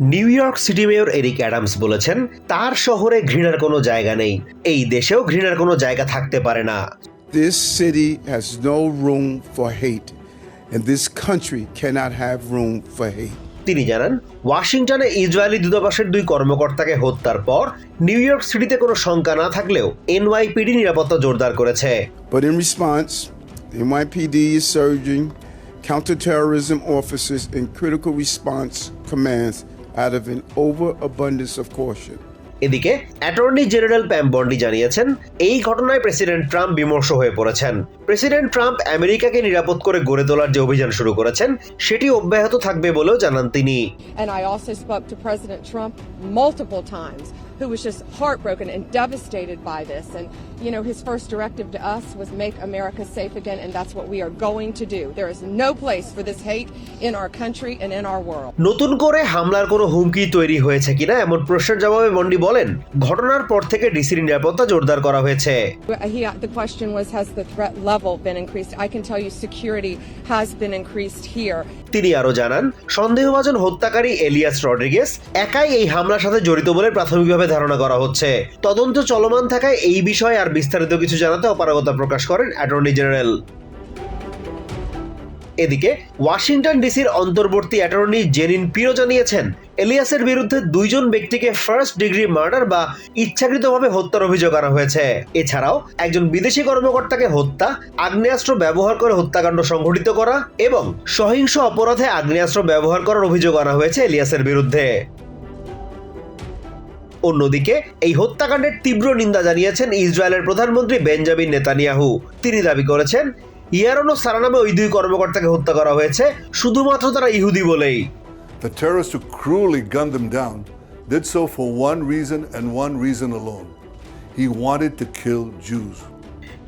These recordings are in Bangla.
New York City mayor Eric Adams বলেছেন তার শহরে ঘৃণার কোনো জায়গা নেই এই দেশেও ঘৃণার কোনো জায়গা থাকতে পারে না This city has no room for hate, and this country cannot have room for hate. তিনি জানান ওয়াশিংটনে ইসরায়েলি দূতাবাসের দুই কর্মকর্তাকে হত্যার পর নিউ ইয়র্ক সিটিতে কোনো শঙ্কা না থাকলেও এনওয়াইপিডি নিরাপত্তা জোরদার করেছে But in response, the NYPD is surging counterterrorism officers and critical response commands out of an overabundance of caution. এদিকে অ্যাটর্নি জেনারেল প্যাম বন্ডি জানিয়েছেন এই ঘটনায় প্রেসিডেন্ট ট্রাম্প বিমর্ষ হয়ে পড়েছেন প্রেসিডেন্ট ট্রাম্প আমেরিকাকে নিরাপদ করে গড়ে তোলার যে অভিযান শুরু করেছেন সেটি অব্যাহত থাকবে বলেও জানান তিনি And I also spoke to President Trump multiple times, who was just heartbroken and devastated by this. And, you know, his first directive to us was make America safe again, and that's what we are going to do. There is no place for this hate in our country and in our world. নতুন করে হামলার কোনো হুমকি তৈরি হয়েছে কিনা এমন প্রশ্নের জবাবে মন্ডি বলেন ঘটনার পর থেকে ডিসির নিরাপত্তা জোরদার করা হয়েছে He, the question was, has the threat level been increased? I can tell you security has been increased here. তিনি আরও জানান সন্দেহভাজন হত্যাকারী এলিয়াস রড্রিগেস একাই এই হামলার সাথে জড়িত বলে প্রাথমিকভাবে ধারণা করা হচ্ছে। তদন্ত চলমান থাকায় এই বিষয়ে আর বিস্তারিত কিছু জানাতে অপারগতা প্রকাশ করেন অ্যাটর্নি জেনারেল। এদিকে, ওয়াশিংটন ডিসির অন্তর্বর্তী অ্যাটর্নি জেনিন পিরো জানিয়েছেন, এলিয়াসের বিরুদ্ধে দুইজন ব্যক্তিকে ফার্স্ট ডিগ্রি মার্ডার বা ইচ্ছাকৃতভাবে হত্যার অভিযোগ আনা হয়েছে। এছাড়াও, একজন বিদেশি কর্মকর্তাকে হত্যা, আগ্নেয়াস্ত্র ব্যবহার করে হত্যাকাণ্ড সংঘটিত করা এবং সহিংস অপরাধে আগ্নেয়াস্ত্র ব্যবহার করার অভিযোগ আনা হয়েছে এলিয়াসের বিরুদ্ধে। অন্যদিকে এই হত্যাকাণ্ডের তীব্র নিন্দা জানিয়েছেন ইসরায়েলের প্রধানমন্ত্রী বেঞ্জামিন নেতানিয়াহু তিনি দাবি করেছেন, ইয়ারনো সারা নামে ওই দুই কর্মকর্তাকে হত্যা করা হয়েছে, শুধুমাত্র তারা ইহুদি বলেই The terrorists who cruelly gunned them down did so for one reason and one reason alone. He wanted to kill Jews.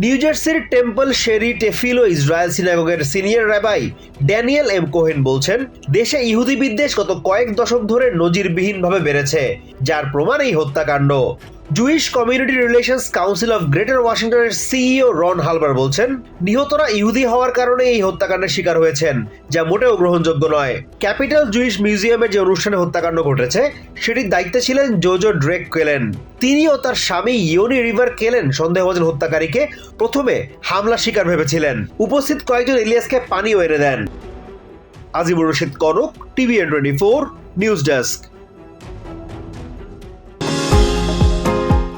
New জার্সির temple Sherry Tefilo Israel সিনাগোগের senior rabbi Daniel M Cohen বলছেন, দেশে ইহুদি বিদ্বেষ গত কয়েক দশক ধরে নজিরবিহীনভাবে বেড়েছে, যার প্রমাণ এই হত্যাকাণ্ড। Jewish community relations council of greater ওয়াশিংটনের সিইও রন হালবার বলছেন, নিহতরা ইহুদি হওয়ার কারণে এই হত্যাকাণ্ডের শিকার হয়েছেন, যা মোটেও গ্রহণযোগ্য নয়। ক্যাপিটাল জুইশ মিউজিয়ামের যে অনুষ্ঠানে হত্যাকাণ্ড ঘটেছে, সেটির দায়িত্বে ছিলেন জোজো ড্রেক কেলেন। তিনি ও তার স্বামী ইয়োনি রিভার কেলেন সন্দেহভাজন হত্যাকারীকে প্রথমে হামলা শিকার ভেবেছিলেন। উপস্থিত কয়েকজন ইলিয়াসকে পানিও এনে দেন। Ajibur Rashid Kanak TVN twenty four news desk.